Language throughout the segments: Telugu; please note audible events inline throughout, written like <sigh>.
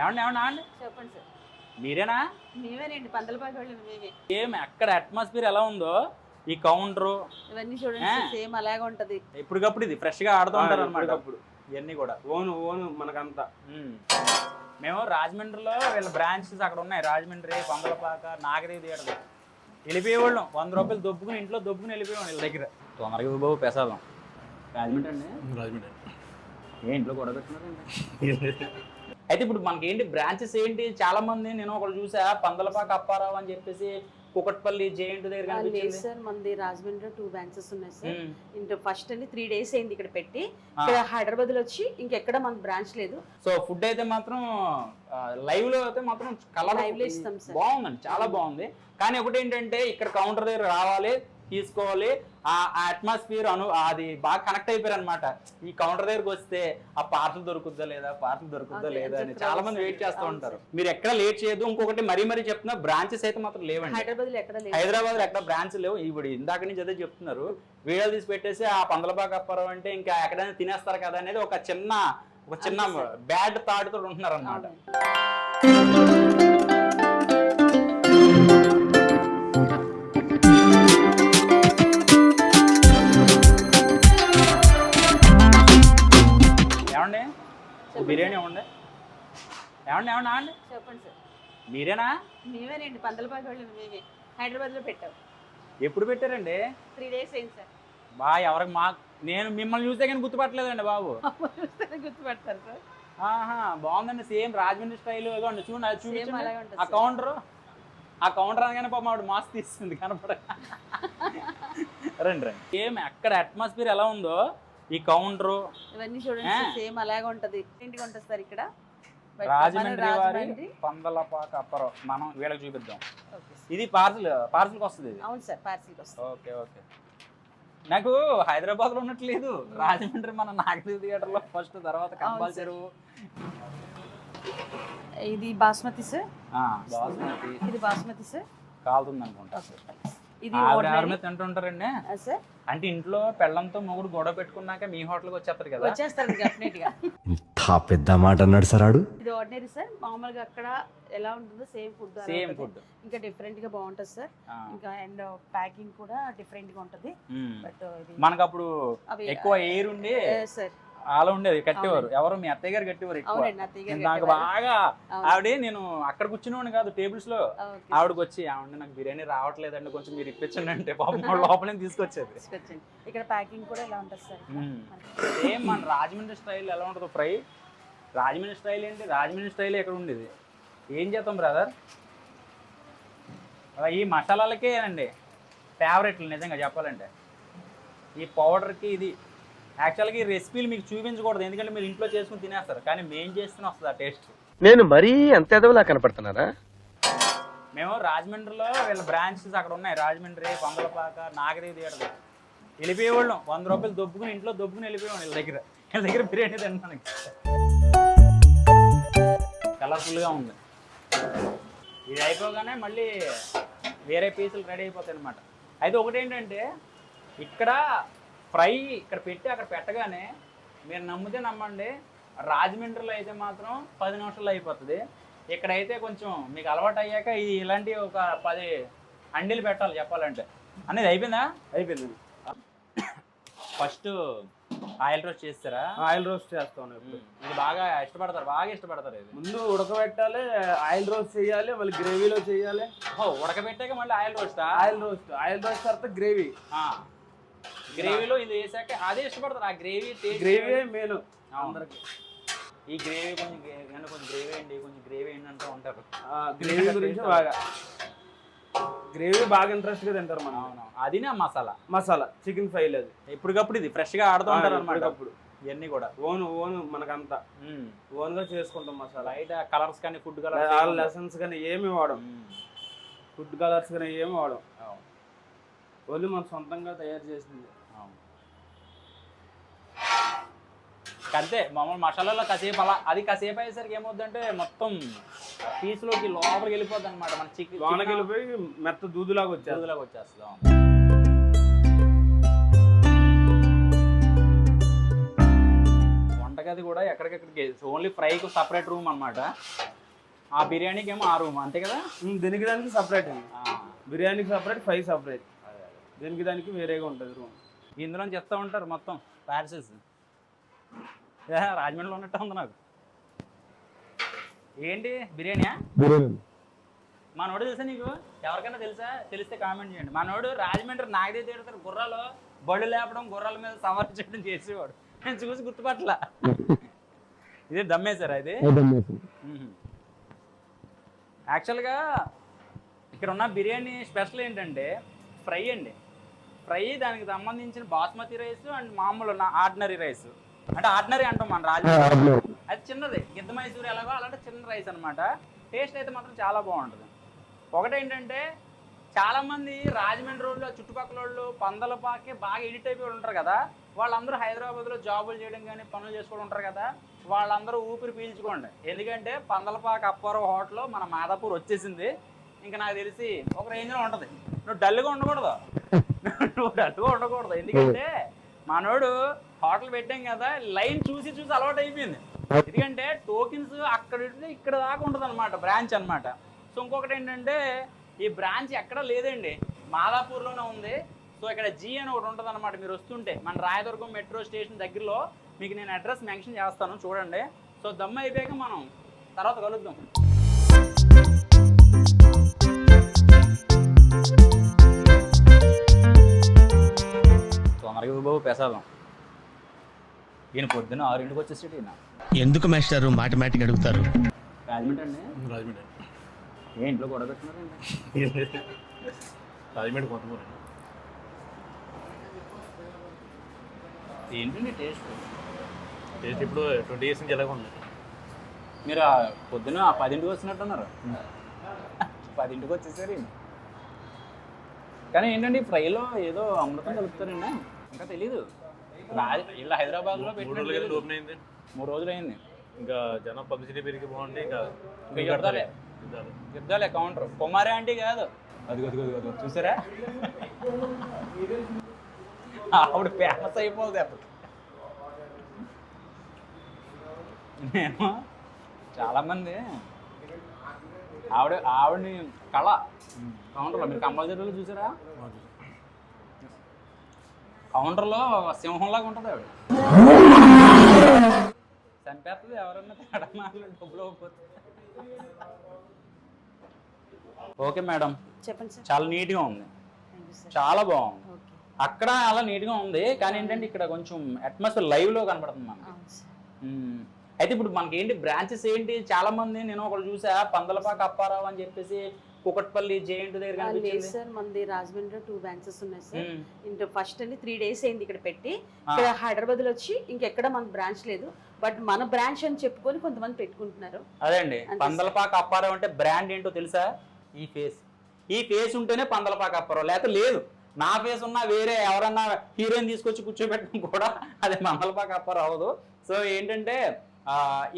ఏమండి ఏమన్నా అండి చెప్పండి సార్. మీరేనా? మేమేనండి పందలపాకి వాళ్ళు మేమే. ఏం ఎక్కడ అట్మాస్ఫియర్ ఎలా ఉందో ఈ కౌంటరు ఇవన్నీ చూడండి సేమ్ అలాగే ఉంటది. ఎప్పటికప్పుడు ఇది ఫ్రెష్గా ఆడుతూ ఉంటారు అనమాట అప్పుడు ఇవన్నీ కూడా. ఓను ఓను మనకంతా. మేము రాజమండ్రిలో వీళ్ళ బ్రాంచెస్ అక్కడ ఉన్నాయి. రాజమండ్రి పందలపాక నాగదేవి థియేటర్ వెళ్ళిపోయేవాళ్ళం. వంద రూపాయలు దొబ్బుకుని ఇంట్లో దొబ్బుకుని వెళ్ళిపోయేవాళ్ళం వీళ్ళ దగ్గర. తొందరగా బాబు పెసాదం రాజమండ్రి అండి? రాజమండ్రి. ఏ ఇంట్లో గొడవ పెట్టుకున్నారండి? <laughs> అయితే ఇప్పుడు మనకి ఏంటి బ్రాంచెస్ ఏంటి? చాలా మంది నేను ఒకళ్ళు చూసా పందలపాక అప్పారావు అని చెప్పేసి కుకట్పల్లి జేఎంట్ దగ్గర లేదు సార్ మనది రాజమండ్రిలో టూ బ్రాంచెస్ ఉన్నాయి సార్. ఇంత ఫస్ట్ అండి త్రీ డేస్ అయింది ఇక్కడ పెట్టి. ఇక్కడ హైదరాబాద్లో వచ్చి ఇంకెక్కడ మన బ్రాంచ్ లేదు. సో ఫుడ్ అయితే మాత్రం లైవ్లో అయితే మాత్రం కలర్ Live లో ఇస్తాం సార్. బాగుందండి చాలా బాగుంది. కానీ ఒకటి ఏంటంటే ఇక్కడ కౌంటర్ దగ్గర రావాలి. తీసుకోవాలి. ఆ అట్మాస్ఫియర్ అను అది బాగా కనెక్ట్ అయిపోయారు అనమాట ఈ కౌంటర్ దగ్గరకు వస్తే ఆ పార్సల్ దొరుకుద్దా లేదా? పార్సల్ దొరుకుద్దా లేదా అని చాలా మంది. వెయిట్ చేస్తూ ఉంటారు. మీరు ఎక్కడ లేట్ చేయదు ఇంకొకటి మరీ మరీ చెప్తున్నా బ్రాంచెస్ అయితే మాత్రం లేవండి. హైదరాబాద్లో ఎక్కడ బ్రాంచ్ లేవు. ఇప్పుడు ఇందాక నుంచి అదే చెప్తున్నారు. వీడియోలు తీసి పెట్టేసి ఆ పందలబాగ్ అప్పారం అంటే ఇంకా ఎక్కడైనా తినేస్తారు కదా అనేది ఒక చిన్న ఒక చిన్న. బ్యాడ్ థాట్తో ఉంటున్నారు అనమాట బిర్యానీ ఇవ్వండి ఏమండి ఏమన్నా అండి చెప్పండి సార్. మీరేనా? మేమేనండి పందలపాకి వాళ్ళు మేమే. హైదరాబాద్లో పెట్టాం. ఎప్పుడు పెట్టారండి? త్రీ డేస్ అయింది సార్. బా ఎవరికి మా నేను మిమ్మల్ని చూస్తే కానీ గుర్తుపట్టలేదండి బాబు. గుర్తుపడతారు సార్. ఆహా బాగుందండి. సేమ్ రాజమండ్రి స్టైల్ ఇదిగోండి చూడండి అది చూపించండి. ఆ. కౌంటర్? ఆ కౌంటర్ అనగానే పాపం ఆవిడ మాస్ తీస్తుంది కనపడ <laughs> రండి రండి. ఏం ఎక్కడ అట్మాస్ఫియర్ ఎలా ఉందో ఈ కౌంటరు ఇవన్నీ చూడండి సేమ్ అలాగే ఉంటది. ఇంటికి ఉంటుంది సార్ ఇక్కడ. రాజమండ్రి వారి పందలపాక అప్పరం. మనం వీళ్ళకి చూపిద్దాం. ఇది పార్సల్ పార్సల్కి వస్తుంది ఇది? అవును సార్ పార్సిల్కి వస్తుంది. Okay okay. నాకు హైదరాబాద్లో ఉన్నట్లేదు రాజమండ్రి మన నాగదేవి థియేటర్లో ఫస్ట్ తర్వాత కంపల్ సార్. చెరువు ఇది బాస్మతి సార్. ఆ, బాస్మతి. ఇది బాస్మతి సార్. కాలుతుంది అనుకుంటా ఇది. ఎవరి మీద తింటుంటారండి? సార్. అంటే ఇంట్లో పెళ్ళంతో మొగుడు గొడవ పెట్టుకున్నాక మీ హోటల్కి వచ్చేస్తారు కదా? వచ్చేస్తారు డెఫినెట్గా. ఇంత పెద్ద మాట అన్నాడు సరాడు ఇది ఆర్డినరీ సార్. మామూలుగా అక్కడ ఎలా ఉంటుందో సేమ్ ఫుడ్ సేమ్ ఫుడ్ ఇంకా డిఫరెంట్గా బాగుంటుంది సార్. ఇంకా అండ్ ప్యాకింగ్ కూడా డిఫరెంట్గా ఉంటది. బట్ ఇది మనకు అప్పుడు ఎక్కువ ఎయిర్ ఉండి సార్. అలా ఉండేది కట్టేవారు. ఎవరు మీ అత్తయ్య గారు కట్టేవారు ఎక్కువ. నాకు. బాగా. ఆవిడ నేను అక్కడ కూర్చునేవాడిని కాదు టేబుల్స్లో. ఆవిడకి వచ్చి ఆవిడ నాకు బిర్యానీ రావట్లేదండి కొంచెం మీరు ఇప్పించండి అంటే పాపం లోపలే తీసుకొచ్చేది. ఇక్కడ ప్యాకింగ్ కూడా ఎలా ఉంటుంది సార్. సేమ్ మన రాజమండ్రి స్టైల్ ఎలా ఉంటుందో ఫ్రై. రాజమండ్రి స్టైల్ ఏంటి? రాజమండ్రి స్టైల్ ఎక్కడ ఉండేది. ఏం చేద్దాం బ్రదర్? ఈ మసాలాలకే అండి. ఫేవరెట్లు నిజంగా చెప్పాలంటే. ఈ పౌడర్కి ఇది యాక్చువల్గా ఈ రెసిపీలు మీకు చూపించకూడదు. ఎందుకంటే మీరు ఇంట్లో చేసుకుని తినేస్తారు. కానీ మేం చేస్తూనే వస్తుంది ఆ టేస్ట్ నేను మరీ అంత ఎదవలా కనపడుతున్నారా మేము రాజమండ్రిలో వీళ్ళ బ్రాంచెస్ అక్కడ ఉన్నాయి. రాజమండ్రి పందలపాక నాగదేవి థియేటర్ వెళ్ళిపోయేవాళ్ళం. వంద రూపాయలు దొబ్బుకుని ఇంట్లో దొబ్బుకుని వెళ్ళిపోయేవాళ్ళం వీళ్ళ దగ్గర. వీళ్ళ దగ్గర బిర్యానీ తినడానికి. కలర్ఫుల్గా ఉంది. ఇది అయిపోగానే మళ్ళీ వేరే పీసులు రెడీ అయిపోతాయి అనమాట అయితే ఒకటి ఏంటంటే ఇక్కడ ఫ్రై ఇక్కడ పెట్టి అక్కడ పెట్టగానే మీరు నమ్మితే నమ్మండి. రాజమండ్రిలో అయితే మాత్రం పది నిమిషాల్లో అయిపోతుంది. ఇక్కడైతే కొంచెం మీకు అలవాటు అయ్యాక ఇది ఇలాంటి ఒక పది అండీలు పెట్టాలి చెప్పాలంటే. అనేది అయిపోయిందా? అయిపోయింది. ఫస్ట్ ఆయిల్ రోస్ట్ చేస్తారా? ఆయిల్ రోస్ట్ చేస్తాను ఇప్పుడు. ఇది బాగా ఇష్టపడతారు బాగా ఇష్టపడతారు ఇది. ముందు ఉడకబెట్టాలి ఆయిల్ రోస్ట్ చేయాలి మళ్ళీ గ్రేవీలో చేయాలి. ఓ ఉడకబెట్టాక మళ్ళీ oil రోస్టా? Oil roast. Oil roast తర్వాత గ్రేవీ. గ్రేవీలో ఇది వేసాక అదే ఇష్టపడతారు. ఆ గ్రేవీ గ్రేవీ మెయిన్. అందరికి. ఈ గ్రేవీ కొంచెం కొంచెం గ్రేవీ అండి కొంచెం గ్రేవీ ఏంటి అంటూ ఉంటారు గ్రేవీ గురించి <laughs> బాగా. గ్రేవీ బాగా ఇంట్రెస్ట్గా తింటారు మనం అవును. అది నా మసాలా. మసాలా చికెన్ ఫ్రై అది ఎప్పటికప్పుడు ఇది ఫ్రెష్గా ఆడుతూ ఉంటారు అనమాట అప్పటికప్పుడు ఇవన్నీ కూడా. ఓన్ ఓన్ మనకంతా. ఓన్గా చేసుకుంటాం మసాలా. బయట కలర్స్ కానీ ఫుడ్ కలర్స్ లెసన్స్ కానీ ఏమి వాడం. ఫుడ్ కలర్స్ కానీ ఏమి వాడం. ఓన్లీ మనం సొంతంగా తయారు చేసింది. అంతే మామూలు మసాలాలో కాసేపు అలా అది కాసేపు అయ్యేసరికి ఏమవుతుందంటే మొత్తం పీస్లోకి లోపలికి వెళ్ళిపోద్ది అనమాట మన చికెన్ లోనకి వెళ్ళిపోయి మెత్త దూదులాగా వచ్చేది చేతులకు వచ్చేస్తుంది వంట వంటగది కూడా ఎక్కడికెక్కడికి ఓన్లీ ఫ్రైకి సపరేట్ రూమ్ అన్నమాట ఆ బిర్యానీకి ఏమో ఆ రూమ్ అంతే కదా? దీనికి దానికి సపరేట్ బిర్యానీకి సపరేట్ ఫైవ్ సపరేట్. దీనికి దానికి వేరేగా ఉంటుంది రూమ్. ఇందులో చెప్తా ఉంటారు మొత్తం పార్సెల్స్ రాజమండ్రిలో ఉన్నట్టు ఉంది నాకు. ఏంటి? బిర్యానీయా? మనోడు తెలుసా నీకు? ఎవరికైనా తెలుసా? తెలిస్తే కామెంట్ చేయండి. మనోడు రాజమండ్రి నాగదే తిడతారు గుర్రాలు బళ్ళు లేపడం గుర్రాల మీద సవారీ చేయడం చేసేవాడు. నేను చూసి గుర్తుపట్టలా. ఇదే దమ్మేశారా ఇది. యాక్చువల్గా ఇక్కడ ఉన్న బిర్యానీ స్పెషల్ ఏంటంటే ఫ్రై అండి. ఫ్రై దానికి సంబంధించిన బాస్మతి రైస్ అండ్ మామూలు ఆర్డినరీ రైస్. అంటే ఆర్డినరీ అంటాం మన రాజమండ్రి అది చిన్నది. గిద్ద మైసూర్ ఎలాగో అలాంటి చిన్న రైస్ అన్నమాట. టేస్ట్ అయితే మాత్రం చాలా బాగుంటుంది. ఒకటేంటంటే చాలా మంది రాజమండ్రి రోడ్లో చుట్టుపక్కల వాళ్ళు పందలపాకి బాగా ఎడిట్ అయిపోయి ఉంటారు కదా. వాళ్ళందరూ హైదరాబాద్లో జాబులు చేయడం కానీ పనులు చేసుకోవడం ఉంటారు కదా. వాళ్ళందరూ ఊపిరి పీల్చుకోండి. ఎందుకంటే పందలపాక అప్పారావు హోటల్ మన మాదాపూర్ వచ్చేసింది. ఇంకా నాకు తెలిసి ఒక రేంజ్లో ఉంటుంది. నువ్వు డల్గా ఉండకూడదు. <laughs> నువ్వు డల్గా ఉండకూడదు. ఎందుకంటే మనోడు హోటల్ పెట్టాం కదా లైన్ చూసి చూసి అలవాటు అయిపోయింది. ఎందుకంటే టోకెన్స్ అక్కడ ఇక్కడ దాకా ఉంటుంది అనమాట బ్రాంచ్ అనమాట సో ఇంకొకటి ఏంటంటే ఈ బ్రాంచ్ ఎక్కడ లేదండి మాదాపూర్లోనే ఉంది. సో ఇక్కడ జీ అని ఒకటి ఉంటుంది అనమాట మీరు వస్తుంటే మన రాయదుర్గం మెట్రో స్టేషన్ దగ్గరలో మీకు నేను అడ్రస్ మెన్షన్ చేస్తాను చూడండి. సో దమ్ అయిపోయాక మనం తర్వాత కలుద్దాం. తొందరగా బాబు ప్రసాదం. ఈయన పొద్దున్న ఆరింటికి వచ్చేసాడు ఈయన. ఎందుకు మాస్టారు? మాటమాటిక్ అడుగుతారు. రాజమండ్రి అండి? రాజమండ్రి. ఏ ఇంట్లో గొడవ పెట్టుకున్నారండి రాజమండ్రి కొత్తమూరు ఏంటండి టేస్ట్? టేస్ట్ ఇప్పుడు ట్వంటీ ఇయర్స్ నుంచి ఎలాగ ఉంది. మీరు ఆ పదింటికి వచ్చినట్టున్నారు పదింటికి వచ్చేసారు. కానీ ఏంటంటే ఈ ఫ్రైలో ఏదో అమృతం కలుపుతారండి? ఇంకా తెలీదు. ఇలా మూడు రోజులు పెట్టిన ఓపెన్ అయింది. మూడు రోజులు అయింది ఇంకా జనం పబ్లిసిటీ పెరిగి బాగుంది ఇంకా యుద్ధాలే. యుద్ధాలు. కౌంటర్ కుమారి ఆంటీ కాదు. అది అది అది చూసారా? ఆవిడ ఫేమస్ అయిపోతుంది అప్పుడు నేను చాలామంది ఆవిడ ఆవిడని కళ. కౌంటర్లో మీరు కంపల్సరీలో చూసారా? కౌంటర్లో సింహంలాగా ఉంటుంది ఆవిడ. చంపేస్తుంది ఎవరన్నా తేడా మాటలు డబ్బులు ఓకే మేడం. చెప్పండి సార్. చాలా నీట్గా ఉంది. చాలా బాగుంది. అక్కడ అలా నీట్గా ఉంది కానీ ఏంటంటే ఇక్కడ కొంచెం అట్మాస్ఫియర్ లైవ్లో కనబడుతుంది మనకి. అయితే ఇప్పుడు మనకి ఏంటి బ్రాంచెస్ ఏంటి? చాలా మంది నేను ఒకటి చూసా పందలపాక అప్పారావు అని చెప్పేసి కుకట్పల్లి జేఎంట్ దగ్గర సార్ మనది రాజమండ్రిలో టూ బ్రాంచెస్ ఉన్నాయి సార్. ఇంత ఫస్ట్ అండి త్రీ డేస్ అయింది ఇక్కడ పెట్టి. ఇక్కడ హైదరాబాద్లో వచ్చి ఇంకెక్కడ మన బ్రాంచ్ లేదు. బట్ మన బ్రాంచ్ అని చెప్పుకొని కొంతమంది పెట్టుకుంటున్నారు. అదే అండి పందలపాక అప్పారావు అంటే బ్రాండ్ ఏంటో తెలుసా? ఈ ఫేస్ ఈ ఫేస్ ఉంటేనే పందలపాక అప్పారావు. లేకపోతే లేదు. నా ఫేస్ ఉన్నా వేరే ఎవరన్నా హీరోయిన్ తీసుకొచ్చి కూర్చోబెట్టడం కూడా అది పందలపాక అప్పారావు అవ్వదు. సో ఏంటంటే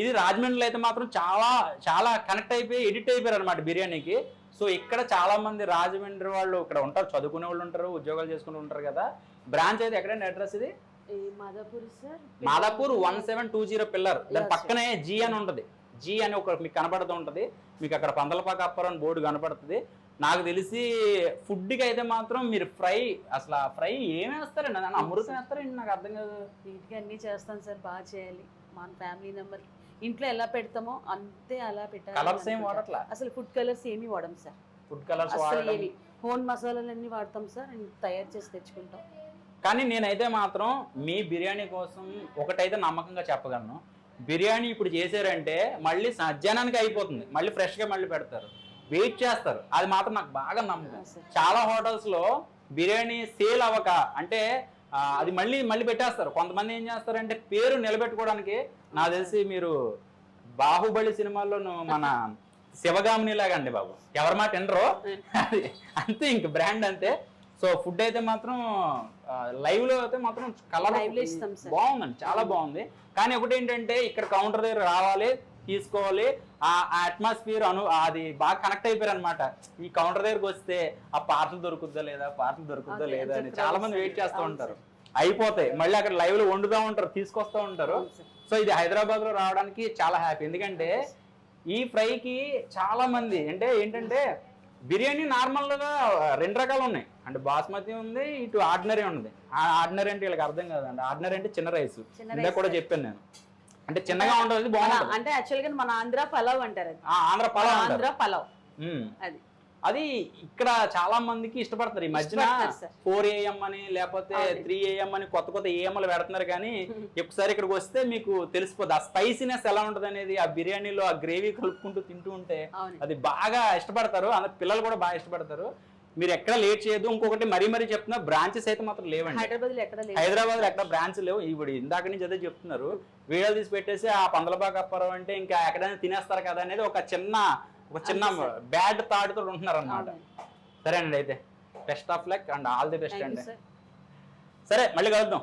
ఇది రాజమండ్రిలో అయితే మాత్రం చాలా చాలా కనెక్ట్ అయిపోయి ఎడిట్ అయిపోయారు అనమాట బిర్యానీకి. సో ఇక్కడ చాలా మంది రాజమండ్రి వాళ్ళు ఇక్కడ ఉంటారు చదువుకునే వాళ్ళు ఉంటారు ఉద్యోగాలు చేసుకుని ఉంటారు కదా. బ్రాంచ్ అయితే ఎక్కడండి అడ్రస్ ఇది? Madhapur one seven two zero pillar. దాని పక్కనే జీ అని ఉంటుంది. జీ అని ఒక మీకు కనబడుతూ ఉంటుంది. మీకు అక్కడ పందలపాక అప్పర్ అని బోర్డు కనపడుతుంది. నాకు తెలిసి ఫుడ్కి అయితే మాత్రం మీరు ఫ్రై అసలు ఆ ఫ్రై ఏమి వేస్తారండి? నన్ను అమృతం వేస్తారండి నాకు అర్థం కాదు. నీట్గా అన్నీ చేస్తాను సార్ బాగా చేయాలి. మన ఫ్యామిలీ నెంబర్ ఇంట్లో ఎలా పెడతామో అంతే అలా పెట్టాలి కలర్స్. వాడట్లా? అసలు ఫుడ్ కలర్స్ ఏమీ వాడం సార్. ఫుడ్ కలర్స్ అసలు ఏమి హోన్ మసాలాలన్నీ వాడతాం సార్ తయారు చేసి తెచ్చుకుంటాం. కానీ నేనైతే మాత్రం మీ బిర్యానీ కోసం ఒకటైతే నమ్మకంగా చెప్పగలను. బిర్యానీ ఇప్పుడు చేశారంటే మళ్ళీ మధ్యాహ్నానికి అయిపోతుంది. మళ్ళీ ఫ్రెష్గా మళ్ళీ పెడతారు. వెయిట్ చేస్తారు. అది మాత్రం నాకు బాగా నమ్మకం. చాలా హోటల్స్లో బిర్యానీ సేల్ అవ్వక అంటే అది మళ్ళీ మళ్ళీ పెట్టేస్తారు. కొంతమంది ఏం చేస్తారంటే పేరు నిలబెట్టుకోవడానికి నాకు తెలిసి మీరు బాహుబలి సినిమాలో మన శివగామిని లాగా అండి బాబు. ఎవరి మాట వినరో? అది అంతే ఇంక బ్రాండ్ అంతే. సో ఫుడ్ అయితే మాత్రం లైవ్లో అయితే మాత్రం కలర్లో. బాగుందండి. చాలా బాగుంది. కానీ ఒకటి ఏంటంటే ఇక్కడ కౌంటర్ దగ్గర రావాలి. తీసుకోవాలి. ఆ అట్మాస్ఫియర్ అను అది బాగా కనెక్ట్ అయిపోయారు అనమాట ఈ కౌంటర్ దగ్గరకు వస్తే ఆ పార్సల్ దొరుకుద్దా లేదా? పార్సల్ దొరుకుద్దా లేదా అని చాలా మంది వెయిట్ చేస్తూ ఉంటారు. అయిపోతాయి. మళ్ళీ అక్కడ లైవ్లో వండుతూ ఉంటారు తీసుకొస్తూ ఉంటారు. సో ఇది హైదరాబాద్లో రావడానికి చాలా హ్యాపీ ఎందుకంటే ఈ ఫ్రైకి చాలా మంది అంటే ఏంటంటే బిర్యానీ నార్మల్గా రెండు రకాలు ఉన్నాయి. అంటే బాస్మతి ఉంది ఇటు ఆర్డినరీ ఉంది. ఆ ఆర్డినరీ అంటే వీళ్ళకి అర్థం కాదండి. ఆర్డినరీ అంటే చిన్న రైస్ rice. కూడా చెప్పాను నేను. అంటే చిన్నగా బాగుంటుంది. అంటే యాక్చువల్గా మన ఆంధ్ర పలావ్ అంటారు ఆంధ్ర పలావ్ ఆంధ్ర పలావ్. అది. అది ఇక్కడ చాలా మందికి ఇష్టపడతారు. ఈ మధ్యన. ఫోర్ ఏఎం అని లేకపోతే. త్రీ ఏఎం అని కొత్త కొత్త ఏఎంలు పెడుతున్నారు కానీ <laughs> ఒకసారి ఇక్కడికి వస్తే మీకు తెలిసిపోద్ది. ఆ స్పైసీనెస్ ఎలా ఉంటుంది అనేది ఆ బిర్యానీలో ఆ గ్రేవీ కలుపుకుంటూ తింటూ ఉంటే అది బాగా ఇష్టపడతారు. అందరు పిల్లలు కూడా బాగా ఇష్టపడతారు. మీరు ఎక్కడ లేట్ చేయొద్దు. ఇంకొకటి మరీ మరీ చెప్తున్నా బ్రాంచెస్ అయితే మాత్రం లేవండి. హైదరాబాద్లో ఎక్కడ హైదరాబాద్ బ్రాంచ్ లేవు ఇప్పుడు ఇందాక నుంచి అదే చెప్తున్నారు. వీడియోలు తీసి పెట్టేసి ఆ పందలబాగ్ అప్పారావు అంటే ఇంకా ఎక్కడైనా తినేస్తారు కదా అనేది ఒక చిన్న ఒక చిన్న. బ్యాడ్ థాట్తో ఉంటున్నారు అనమాట. సరేనండి అయితే. Best of luck and all the best అండి. సరే మళ్ళీ కలుద్దాం.